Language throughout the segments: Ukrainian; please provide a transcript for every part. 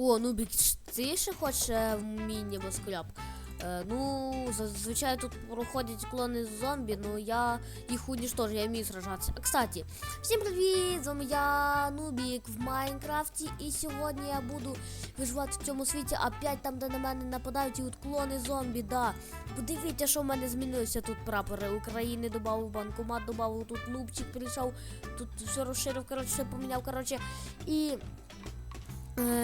О, ну бік, ти ще хочеш е, в москляп? Е, ну, зазвичай тут проходять клони зомбі, ну я їх уничтожу, я вмію сражатися. Кстати, всім привіт! З вами я, Нубік в Майнкрафті, і сьогодні я буду виживати в цьому світі, опять там, де на мене нападають і от клони зомбі, да. Подивіться, що в мене змінилося тут прапори України, додав банкомат, додав, тут нубчик прийшов, тут все розширив, коротше, все поміняв, коротше. І Е,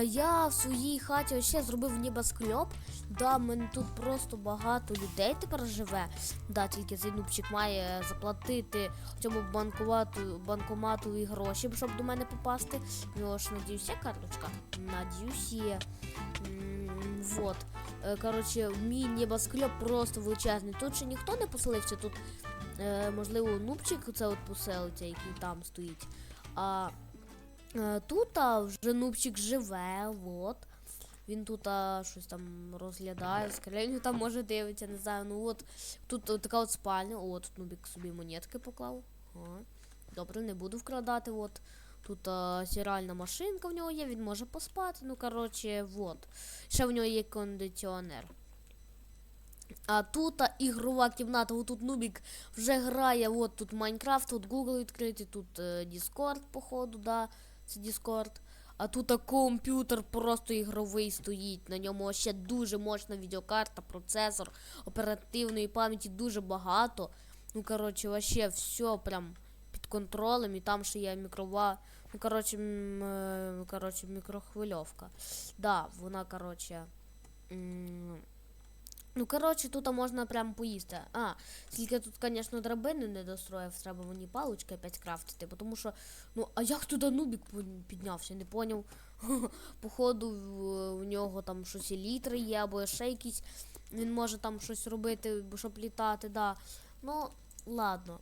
я в своїй хаті ще зробив небоскреб. Да, мене тут просто багато людей тепер живе. Да, тільки цей нубчик має заплатити цьому банкомату, банкомату і гроші, щоб до мене попасти. У ж надіюсь, є карточка. Надіюсь, є. Вот. Е, Коротше, мій небоскреб просто величезний. Тут ще ніхто не поселився. Тут, е, можливо, нубчик це от поселиться, який там стоїть. А Е, Тут а, вже нубчик живе, от. Він тут а, щось там розглядає, скриню там може дивиться, не знаю. Ну от тут от така от спальня. О, нубік собі монетки поклав. Ага. Добре, не буду вкрадати. От. Тут а, стиральна машинка в нього є, він може поспати. Ну, коротше, от. Ще в нього є кондиціонер. А тут а, ігрова кімната, от тут Нубік вже грає, от тут Майнкрафт, тут Google відкритий, тут е, Discord, походу, да, це Discord. А тут а, комп'ютер просто ігровий стоїть. На ньому ще дуже мощна відеокарта, процесор, оперативної пам'яті дуже багато. Ну, коротше, вообще все прям під контролем, і там ще є мікрова. Ну, коротше, е, коротше, мікрохвильовка. Да, вона, коротше. Ну, коротше, тут можна прям поїсти. А, тільки тут, звісно, драбини не достроїв, треба мені палочки опять крафтити, тому що. Ну, а як туди нубік піднявся? Не поняв. Походу, в, нього там щось і літри є, або ще якісь. Він може там щось робити, щоб літати, да. Ну, ладно.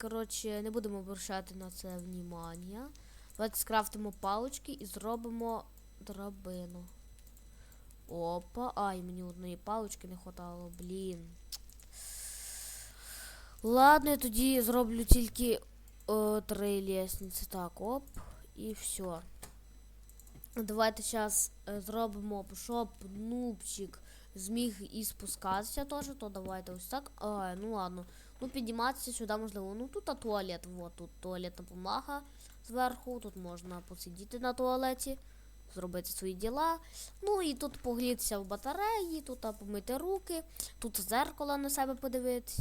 Коротше, не будемо обращати на це внимання. Давайте скрафтимо палочки і зробимо драбину. Опа, ай, мені одної палочки не хватало, блін. Ладно, я тоді зроблю тільки о, три лестниці. Так, оп, і все. Давайте зараз зробимо, щоб нубчик зміг і спускатися теж, то давайте ось так. А, ну ладно. Ну, підніматися сюди можливо. Ну тут а туалет. Вот тут туалетна помага зверху. Тут можна посидіти на туалеті зробити свої діла. Ну і тут погрітися в батареї, тут помити руки, тут зеркало на себе подивитись.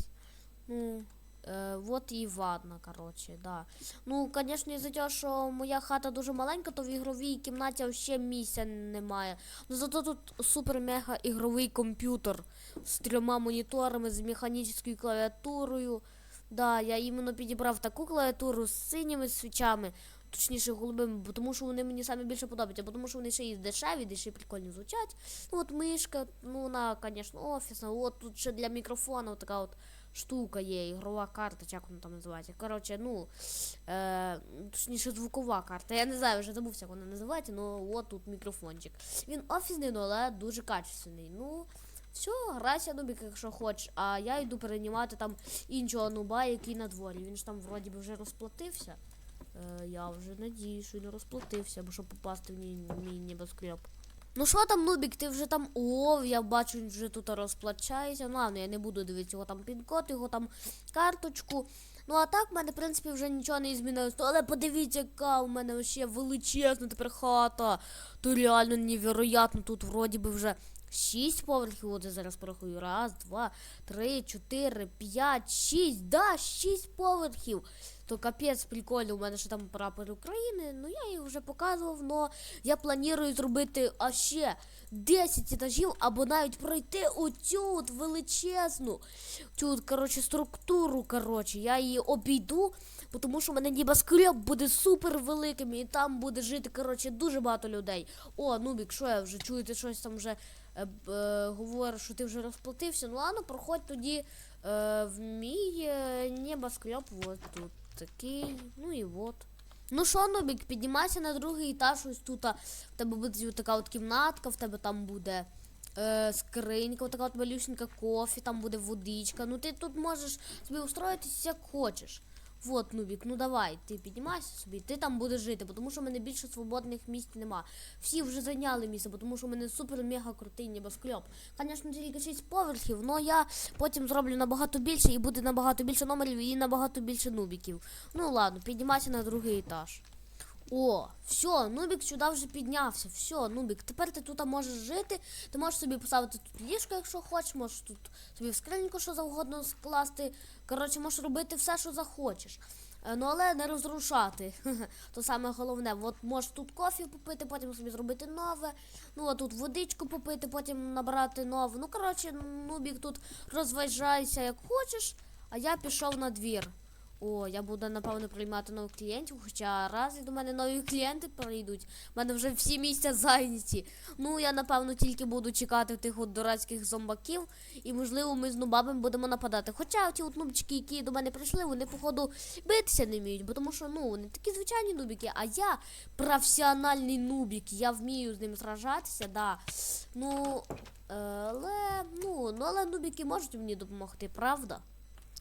Ну, е, от і ванна, коротше, да. Ну, звісно, із-за того, що моя хата дуже маленька, то в ігровій кімнаті взагалі місця немає. Ну зато тут супер-мега ігровий комп'ютер з трьома моніторами, з механічною клавіатурою. Да, я іменно підібрав таку клавіатуру з синіми свічами, точніше голубими, бо тому що вони мені саме більше подобаються, бо тому що вони ще і дешеві, де ще прикольно звучать. Ну от мишка, ну вона, звісно, офісна. От тут ще для мікрофону така от штука є, ігрова карта, як вона там називається. Коротше, ну е, точніше звукова карта. Я не знаю, вже забувся, як вона називається, ну от тут мікрофончик. Він офісний, ну, але дуже качественний. Ну. Все, грайся, нубік, якщо хочеш, а я йду переймати там іншого нуба, який на дворі. Він ж там вроді би вже розплатився. Е, я вже надію, що він розплатився, бо щоб попасти в мій, мій небоскреб. Ну що там, Нубік, ти вже там. О, я бачу, він вже тут розплачається. Ну ладно, я не буду дивитися його там пін-код, його там карточку. Ну а так в мене, в принципі, вже нічого не змінилось. Ну, Але подивіться, яка у мене ще величезна тепер хата. То реально невероятно. Тут вроді би вже шість поверхів. От я зараз порахую. Раз, два, три, чотири, п'ять, шість. Да, шість поверхів. То капець прикольно, у мене ще там прапор України. Ну я їх вже показував, но я планую зробити а ще 10 етажів, або навіть пройти оцю от величезну. Цю, от, коротше, структуру. Коротше, я її обійду, тому що в мене небоскреб буде супер великим, і там буде жити, коротше, дуже багато людей. О, Нубік, що я вже чую, ти щось там вже е, е, говориш, що ти вже розплатився. Ну ладно, проходь тоді е, в мій е, небоскреб. Вот тут такий. Ну і от. Ну що, Нубік, піднімайся на другий етаж, ось тут. В тебе буде така от кімнатка, в тебе там буде е, скринька, така от малюсенька кофі, там буде водичка. Ну ти тут можеш собі устроїтися як хочеш. Вот, Нубік, ну давай, ти піднімайся собі, ти там будеш жити, тому що в мене більше свободних місць нема. Всі вже зайняли місце, тому що в мене супер-мега крутий небоскльоп. Звісно, тільки 6 поверхів, але я потім зроблю набагато більше і буде набагато більше номерів і набагато більше нубіків. Ну ладно, піднімайся на другий етаж. О, все, Нубік сюди вже піднявся. Все, Нубік, тепер ти тут можеш жити. Ти можеш собі поставити тут ліжко, якщо хочеш, можеш тут собі в скриньку що завгодно скласти. Коротше, можеш робити все, що захочеш. Е, Ну, але не розрушати. То саме головне. От можеш тут кофі попити, потім собі зробити нове. Ну, а тут водичку попити, потім набрати нове. Ну, коротше, Нубік тут розважайся як хочеш, а я пішов на двір. О, я буду напевно приймати нових клієнтів, хоча раз і до мене нові клієнти прийдуть. У мене вже всі місця зайняті. Ну, я напевно тільки буду чекати тих от дурацьких зомбаків, і можливо ми з нубами будемо нападати. Хоча ті от нубчики, які до мене прийшли, вони, походу, битися не вміють, бо тому що ну вони такі звичайні нубіки, а я професіональний нубік, я вмію з ним сражатися, да. Ну, е, але ну, ну але нубіки можуть мені допомогти, правда?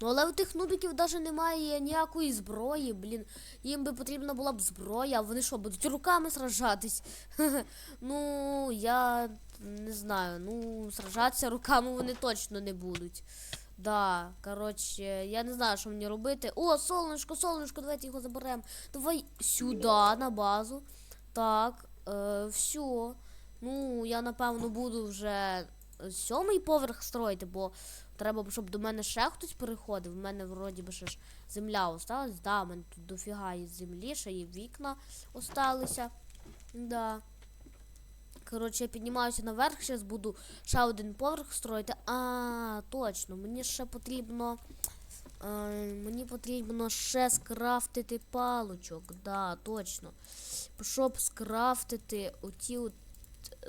Ну, але у тих нубіків навіть немає ніякої зброї, блін. Їм би потрібна була б зброя, а вони що, будуть руками сражатись? ну, я не знаю, ну, сражатися руками вони точно не будуть. Да, коротше, я не знаю, що мені робити. О, сонечко, сонечко, давайте його заберемо. Давай сюди, на базу. Так, е, все. Ну, я напевно буду вже сьомий поверх строїти, бо треба, щоб до мене ще хтось переходив. У мене вроді би ще ж земля осталась. Да, у мене тут дофіга є землі, ще є вікна осталися. Да. Коротше, я піднімаюся наверх, зараз буду ще один поверх строїти. А, точно, мені ще потрібно. Е, мені потрібно ще скрафтити палочок. Да, точно. Щоб скрафтити оті от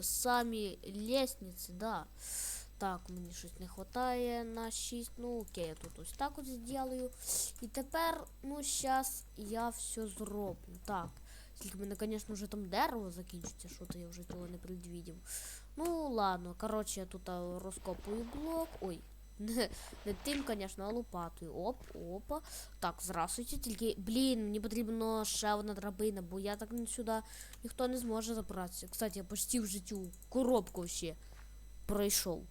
самі лестниці, да. Так, мені щось не вистачає на 6. Ну, окей, я тут ось так от зроблю. І тепер, ну, зараз я все зроблю. Так. Тільки мене, звісно, вже там дерево закінчиться, що то я вже цього не предвидів. Ну, ладно, коротше, я тут розкопую блок. Ой. Не, не тим, звісно, а лопатою. Оп, опа. Так, здравствуйте. Тільки, блін, мені потрібно ще одна драбина, бо я так сюди ніхто не зможе забратися. Кстати, я почти в життю коробку ще пройшов.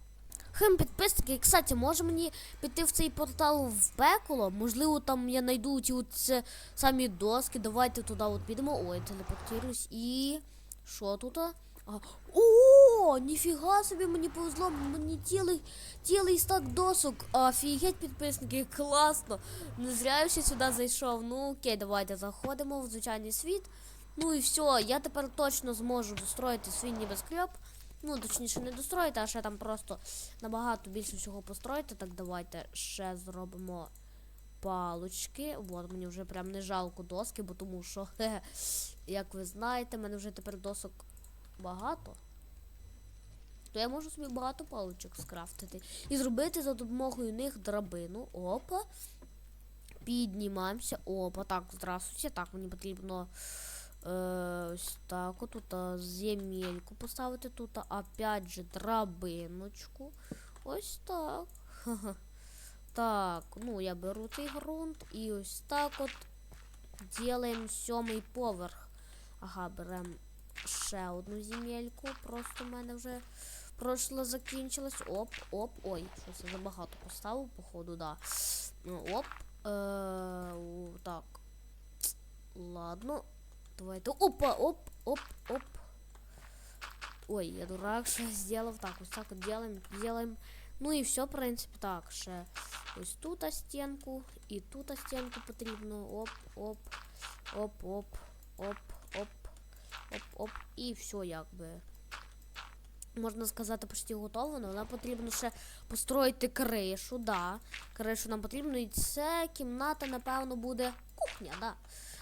Хм, підписники, кстати, може мені піти в цей портал в пекло? Можливо, там я знайду ті от це самі доски. Давайте туди от підемо. Ой, телепортируюсь. І. Що тут? А, о, ніфіга собі мені повезло, мені цілий, цілий стак досок. Офігеть, підписники, класно. Не зря я ще сюди зайшов. Ну окей, давайте заходимо в звичайний світ. Ну і все, я тепер точно зможу достроїти свій небоскреб. Ну, точніше, не достроїти, а ще там просто набагато більше всього построїти. Так, давайте ще зробимо палочки. От, мені вже прям не жалко доски, бо тому що, хе, як ви знаєте, мене вже тепер досок багато. То я можу собі багато паличок скрафтити. І зробити за допомогою них драбину. Опа. Піднімаємося. Опа, так, здравствуйте. Так, мені потрібно. Е, ось так, тут земельку поставити тут, опять же, драбиночку. Ось так. Так, ну я беру цей ґрунт і ось так от ділаємо сьомий поверх. Ага, беремо ще одну земельку. Просто в мене вже прошло закінчилось. Оп, оп, ой, щось я забагато поставив, походу, да. Ну, оп. Е, так. Ладно. Давайте. Опа, оп, оп, оп. Ой, я дурак, що сделав. Так, ось так от делаем, делаем. Ну і все, в принципі, так, ще ось тут стінку, і тут стінку потрібно. Оп, оп, оп, оп, оп, оп, оп, оп. І все, якби. Можна сказати, почти готово, але нам потрібно ще построїти кришу, да. Кришу нам потрібно, і це кімната, напевно, буде кухня, да.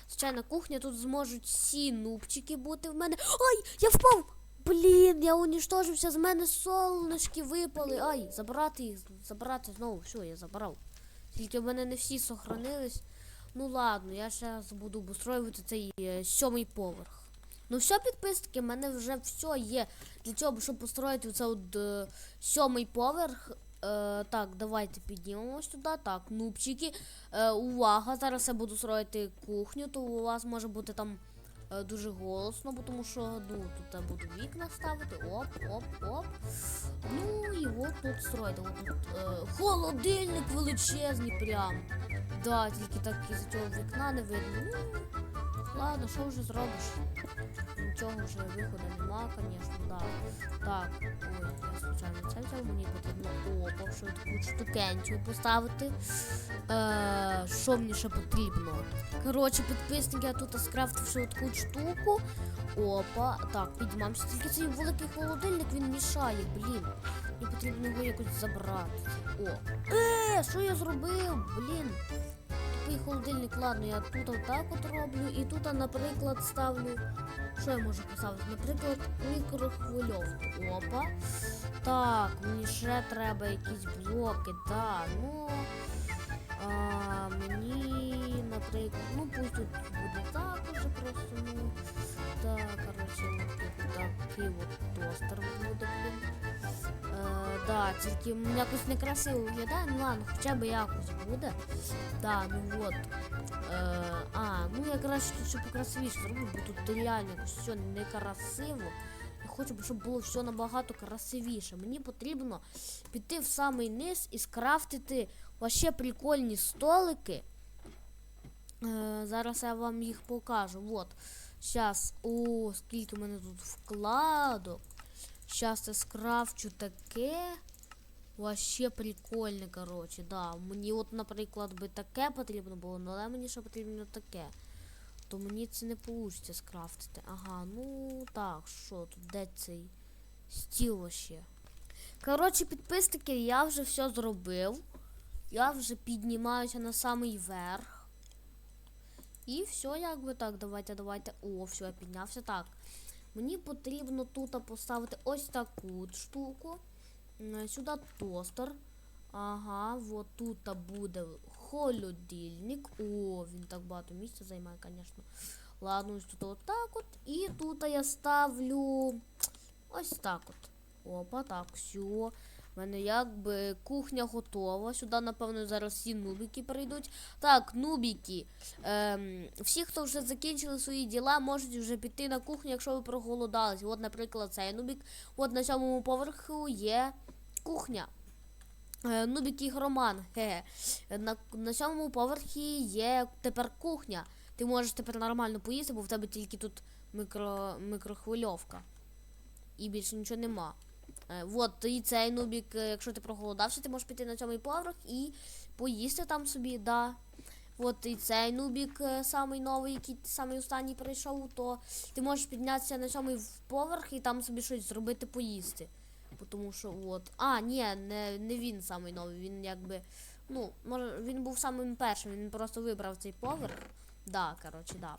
Звичайно, кухня тут зможуть всі нубчики бути в мене. Ай, я впав! Блін, я уніштожився, з мене солнышки випали. Ай, забрати їх, забрати знову. Все, я забрав. Тільки в мене не всі сохранились. Ну ладно, я зараз буду обустроювати цей е, сьомий поверх. Ну все, підписники, в мене вже все є. Для цього, щоб построїти це от е, сьомий поверх. Е, так, давайте піднімемось туди. Так, нубчики. Е, увага! Зараз я буду строїти кухню, то у вас може бути там е, дуже голосно, бо тому що ну, тут я буду вікна ставити. Оп, оп, оп. Ну і от тут строїти. От тут е, холодильник величезний прям. Да, тільки так із цього вікна не видно. Ладно, що вже зробиш? Нічого вже виходу нема, звісно, да. Так, ой, я случайно це взяв, мені потрібно опа, що таку штукенцію поставити. Е, що мені ще потрібно? Коротше, підписники, я тут скрафтив таку штуку. Опа, так, підіймаємося. Тільки цей великий холодильник він мішає, блін. Мені потрібно його якось забрати. О. Е, що я зробив? Блін. Такий холодильник, ладно, я тут отак от роблю. І тут, наприклад, ставлю. Що я можу поставити? Наприклад, мікрохвильовку. Опа. Так, мені ще треба якісь блоки, Так, Ну. А, мені, наприклад, ну пусть тут буде так уже просто, ну. Так, коротше, от тут такий от тостер буде. Е, да, тільки якось некрасиво виглядає, ну ладно, хоча б якось буде. Да, ну от. Е, а, ну я краще тут ще покрасивіше зроблю, бо тут реально все некрасиво. Я хочу, щоб було все набагато красивіше. Мені потрібно піти в самий низ і скрафтити вообще прикольні столики. Е, зараз я вам їх покажу. Вот. Зараз, о, скільки в мене тут вкладок. Зараз я скрафчу таке. Вообще прикольне, коротше, да. Мені от, наприклад, би таке потрібно було, ну, але мені ще потрібно таке. То мені це не вийде скрафтити. Ага, ну так, що тут де цей стіл вообще? Коротше, підписники, я вже все зробив. Я вже піднімаюся на самий верх. І все, якби так, давайте, давайте. О, все, я піднявся. Так. Мені потрібно тут поставити ось таку штуку. Сюди тостер. Ага, от тут буде холодильник. О, він так багато місця займає, звісно. Ладно, ось тут отак от. І тут я ставлю ось так от. Опа, так, все. У мене якби кухня готова. Сюди, напевно, зараз всі нубіки прийдуть. Так, нубіки. Ем, всі, хто вже закінчили свої діла, можуть вже піти на кухню, якщо ви проголодались. От, наприклад, цей нубік. От на сьомому поверху є кухня. Е, Нубік і Роман. Хе. На, на сьомому поверхі є тепер кухня. Ти можеш тепер нормально поїсти, бо в тебе тільки тут мікро, мікрохвильовка. І більше нічого нема. Е, от, і цей нубік, е, якщо ти проголодався, ти можеш піти на сьомий поверх і поїсти там собі, да. От і цей нубік, е, самий новий, який самий останній прийшов, то ти можеш піднятися на сьомий поверх і там собі щось зробити поїсти. Тому що от. А, ні, не, не він самий новий, він якби. Ну, може, він був самим першим, він просто вибрав цей поверх. Да, коротше, да.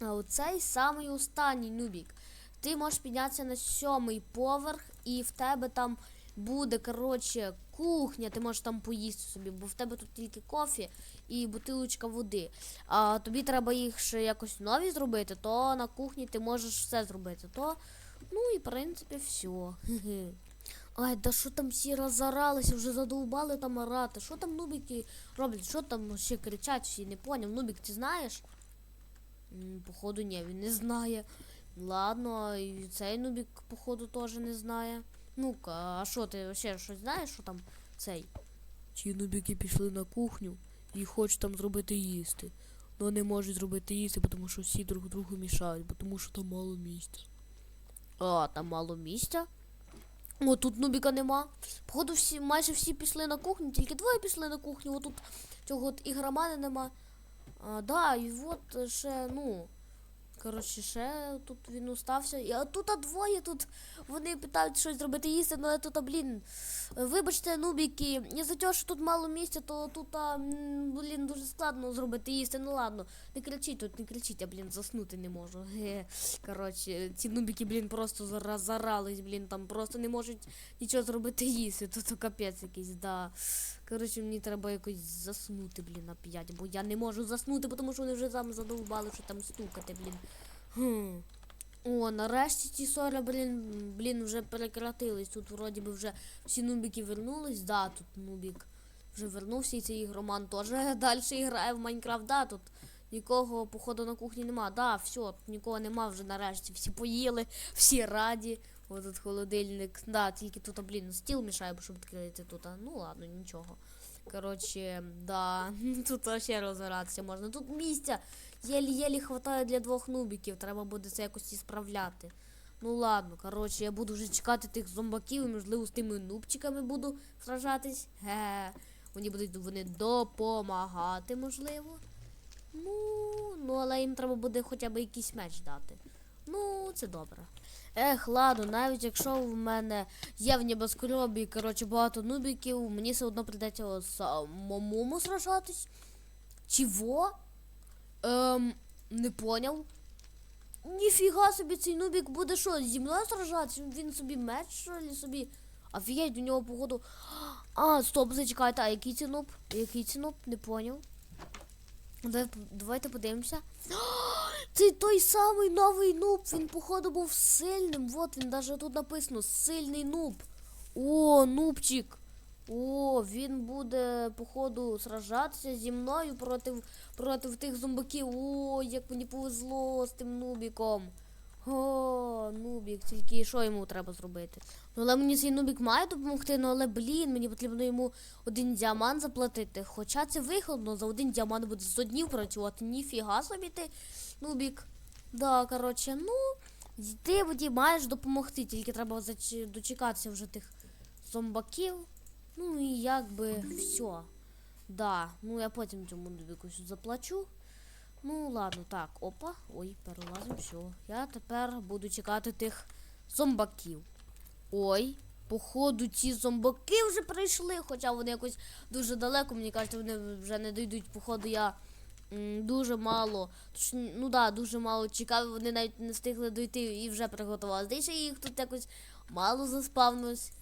А оцей самий останній нубік. Ти можеш піднятися на сьомий поверх, і в тебе там буде, коротше, кухня, ти можеш там поїсти собі, бо в тебе тут тільки кофі і бутилочка води. А тобі треба їх ще якось нові зробити, то на кухні ти можеш все зробити. То, ну і в принципі все. Ай, да що там всі розоралися, вже задовбали там орати. Що там нубики роблять? Що там ще кричать всі? Не поняв. Нубік, ти знаєш? Походу, ні, він не знає. Ладно, і цей нубік, походу, теж не знає. Ну-ка, а що ти ще щось знаєш, що там цей? Ті нубіки пішли на кухню і хочуть там зробити їсти. Но не можуть зробити їсти, тому що всі друг другу мішають, тому що там мало місця. А, там мало місця. О, тут нубіка нема. Походу, всі, майже всі пішли на кухню, тільки двоє пішли на кухню. Отут цього от ігромана нема. А, да, і от ще, ну. Коротше, ще тут він устався. І, а тут двоє тут. Вони питають щось зробити їсти, ну, але тут, а, блін. Вибачте, нубіки, не за те, що тут мало місця, то тут, блін, дуже складно зробити їсти. Ну ладно, не кричіть тут, не кричіть, я, блін, заснути не можу. Ге. Коротше, ці нубіки, блін, просто зараз зарались, блін, там просто не можуть нічого зробити їсти. Тут капець якийсь, да. Коротше, мені треба якось заснути, блін, на бо я не можу заснути, тому що вони вже там задовбали, що там стукати, блін. Хм. О, нарешті ці ссори, блін, блін, вже прекратились. Тут вроді би вже всі нубіки вернулись. Да, тут нубік вже вернувся, і цей ігроман теж далі грає в Майнкрафт. Да, тут нікого, походу, на кухні нема. Да, все, тут нікого нема вже нарешті. Всі поїли, всі раді. Ось тут холодильник. Да, тільки тут, блін, стіл мішає, бо щоб відкрити тут. Ну ладно, нічого. Коротше, да, тут ще розгоратися можна. Тут місця єлі-єлі хватає для двох нубіків. Треба буде це якось і справляти. Ну ладно, коротше, я буду вже чекати тих зомбаків і, можливо, з тими нубчиками буду сражатись. Ге. Вони будуть вони допомагати, можливо. Ну, ну, але їм треба буде хоча б якийсь меч дати. Ну, це добре. Ех, ладно, навіть якщо в мене є в небоскробі, коротше, багато нубіків, мені все одно прийдеться самому сражатись. Чого? Ем, не поняв. Ніфіга собі цей нубік буде що, зі мною сражатися? Він собі меч, що ли, собі. Офігеть, у нього походу. А, стоп, зачекайте, а який це нуб? Який це нуб? Не поняв. Давай, давайте подивимося. Це той самий новий нуб. Він, походу, був сильним. Вот він навіть тут написано сильний нуб. О, нубчик. О, він буде, походу, сражатися зі мною проти, проти тих зомбаків. О, як мені повезло з тим нубіком. О, нубік, тільки що йому треба зробити? Ну, але мені цей нубік має допомогти, ну але блін, мені потрібно йому один діамант заплатити. Хоча це вигодно, за один діамант буде 100 днів працювати. Ніфіга собі ти, нубік. Да, коротше, ну, ти воді маєш допомогти, тільки треба дочекатися вже тих зомбаків. Ну і якби все. Да, ну я потім цьому нубіку заплачу. Ну, ладно, так, опа. Ой, перелазимо, все. Я тепер буду чекати тих зомбаків. Ой, походу, ці зомбаки вже прийшли, хоча вони якось дуже далеко, мені кажуть, вони вже не дійдуть. Походу, я м, дуже мало. Точ, ну да, дуже мало чекав, вони навіть не встигли дойти і вже приготували. Здається, їх тут якось мало заспавнилось.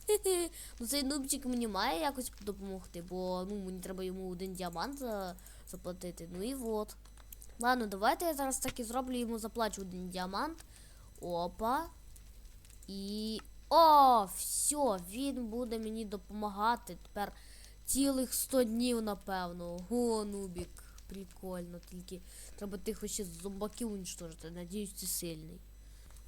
Ну цей нубчик мені має якось допомогти, бо ну мені треба йому один діамант за, заплатити. Ну і от. Ладно, давайте я зараз так і зроблю, йому заплачу один діамант. Опа. І. О, все, він буде мені допомагати. Тепер цілих 100 днів, напевно. Ого, нубік. Прикольно, тільки треба тихо ще зомбаків уничтожити. Надіюсь, ти сильний.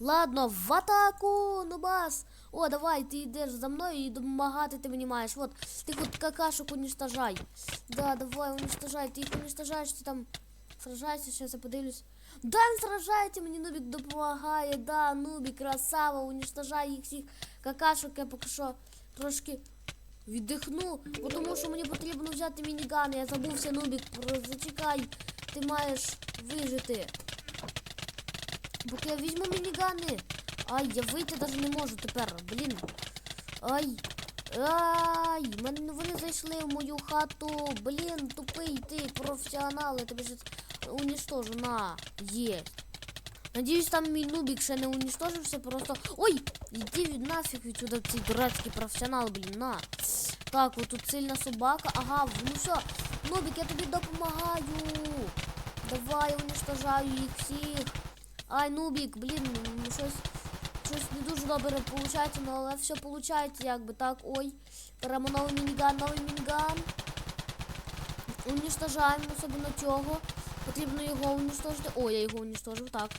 Ладно, в атаку, Нубас! О, давай, ти йдеш за мною і допомагати ти мені маєш. Вот, ти от какашок уничтожай. Да, давай, уничтожай, ти їх уничтожаєш, ти там сражайся, сейчас я подивлюсь. Да, він сражається, мені Нубік допомагає, да, Нубік, красава, уничтожай їх всіх какашок, я поки що трошки віддихну, тому що мені потрібно взяти мініган, я забувся, Нубік, зачекай, ти маєш вижити. Поки я візьму мінігани. Ай, я вийти навіть не можу тепер, блін. Ай. Ай, мене вони зайшли в мою хату. Блін, тупий ти, професіонал, я тебе щас уничтожу. На, є. Надіюсь, там мій нубік ще не уничтожився, просто. Ой! Іди від нафіг відсюди цей дурацький професіонал, блін, на. Так, от тут сильна собака. Ага, ну все, нубік, я тобі допомагаю. Давай, уничтожаю їх всіх. Ай, нубік, блін, ну, щось, щось не дуже добре ну, але все виходить, якби так. Ой, беремо новий мініган, новий мініган. Уничтожаємо особливо цього. Потрібно його уничтожити. О, я його уничтожив, так.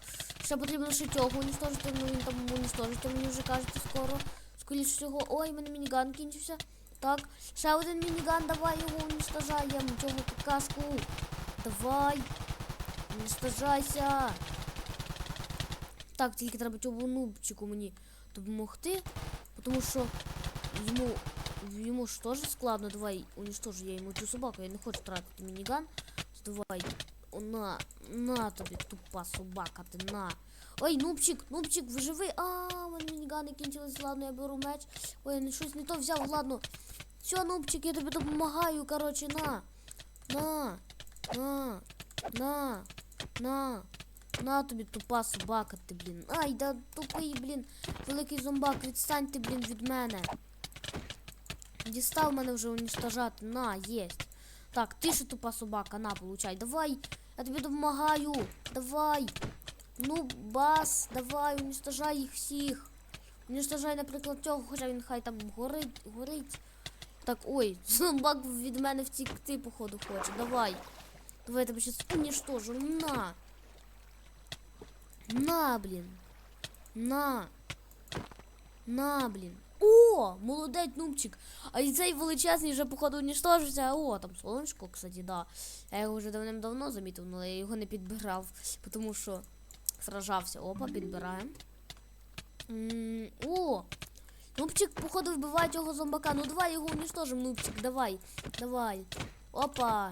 Ще потрібно ще цього уничтожити, ну він там уничтожити, мені вже кажете скоро. Скоріше всього. Ой, мене мініган кінчився. Так, ще один мініган, давай його уничтожаємо. Цього какашку. Давай. Уничтожайся. Так, тільки треба цьому нубчику мені допомогти. Тому що йому йому ж теж складно. Давай уничтожу я йому цю собаку. Я не хочу тратити мініган. Давай. На, на тобі, тупа собака, ти на. Ой, нубчик, нубчик, ви живий. А, у мене мінігани кінчились. Ладно, я беру меч. Ой, я щось не то взяв, ладно. Все, нубчик, я тобі допомагаю, коротше, на. На. На. На. На. На тобі тупа собака, ти, блін. Ай, да тупий, блін. Великий зомбак, відстань ти, блін, від мене. Дістав мене вже уничтожати. На, єсть. Так, ти ще тупа собака, на, получай. Давай, я тобі допомагаю. Давай. Ну, бас, давай, уничтожай їх всіх. Уничтожай, наприклад, цього, хоча він хай там горить, горить. Так, ой, зомбак від мене втікти, походу, хоче. Давай. Давай я тебе щас уничтожу. На. На, блін. На. На, блін. О, молодець, нубчик. А і цей величезний вже, походу, уничтожився. О, там сонечко, кстати, да. Я його вже давним-давно замітив, але я його не підбирав, тому що сражався. Опа, підбираємо. О! Нубчик, походу, вбиває цього зомбака. Ну давай його уничтожим, нубчик, давай. Давай. Опа.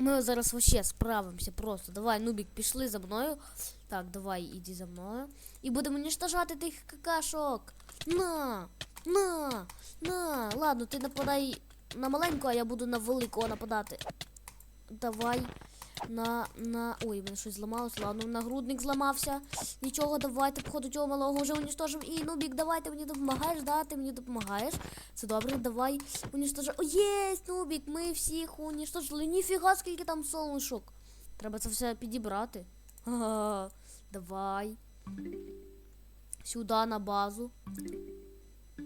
Ми зараз вообще справимося просто. Давай, Нубік, пішли за мною. Так, давай, іди за мною. І будемо уничтожати тих какашок. На! На! На! Ладно, ти нападай на маленького, а я буду на великого нападати. Давай. На, на. Ой, мене щось зламалось. Ладно, нагрудник зламався. Нічого, давайте, походу, цього малого вже уничтожимо. І Нубік, давай, ти мені допомагаєш, да, ти мені допомагаєш. Це добре, давай уничтожимо. О, єсть, Нубік, ми всіх уничтожили. Ніфіга, скільки там солнышок. Треба це все підібрати. Ага, давай. Сюди на базу.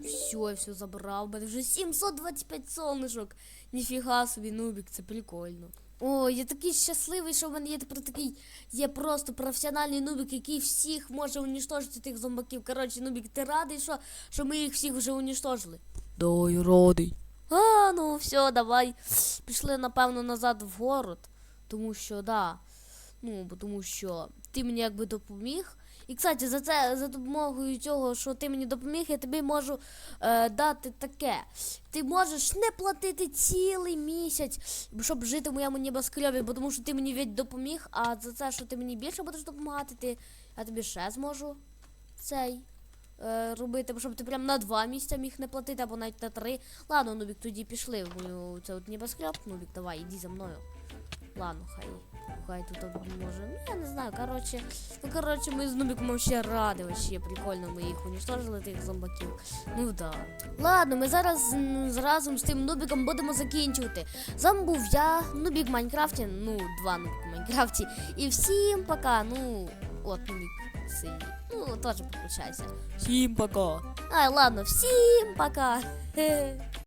Все, я все забрав. Мене вже 725 солнышок. Ніфіга собі, Нубік, це прикольно. О, я такий щасливий, що в мене є тепер такий є просто професіональний нубік, який всіх може уніштожити тих зомбаків. Коротше, нубік, ти радий, що, що ми їх всіх вже уніштожили? Дай радий. А, ну все, давай. Пішли, напевно, назад в город. Тому що, да. Ну, тому що ти мені якби допоміг. І, кстати, за це, за допомогою цього, що ти мені допоміг, я тобі можу е, дати таке. Ти можеш не платити цілий місяць, щоб жити в моєму небоскребі, бо тому що ти мені ведь допоміг, а за це, що ти мені більше будеш допомагати, ти, я тобі ще зможу цей е, робити, щоб ти прям на два місяця міг не платити, або навіть на три. Ладно, Нубік, тоді пішли в мою це от небоскреб. Нубік, давай, іди за мною. Ладно, хай. Хай тут може. Ну, я не знаю, коротше. Ну, коротше, ми з Нубіком вообще раді, вообще прикольно, ми їх уничтожили, тих зомбаків. Ну да. Ладно, ми зараз разом з тим Нубіком будемо закінчувати. З вами був я, Нубік в Майнкрафті, ну, два Нубік в Майнкрафті. І всім пока. Ну, от Нубік синій. Ну, теж підключайся. Всім пока. Ай, ладно, всім пока.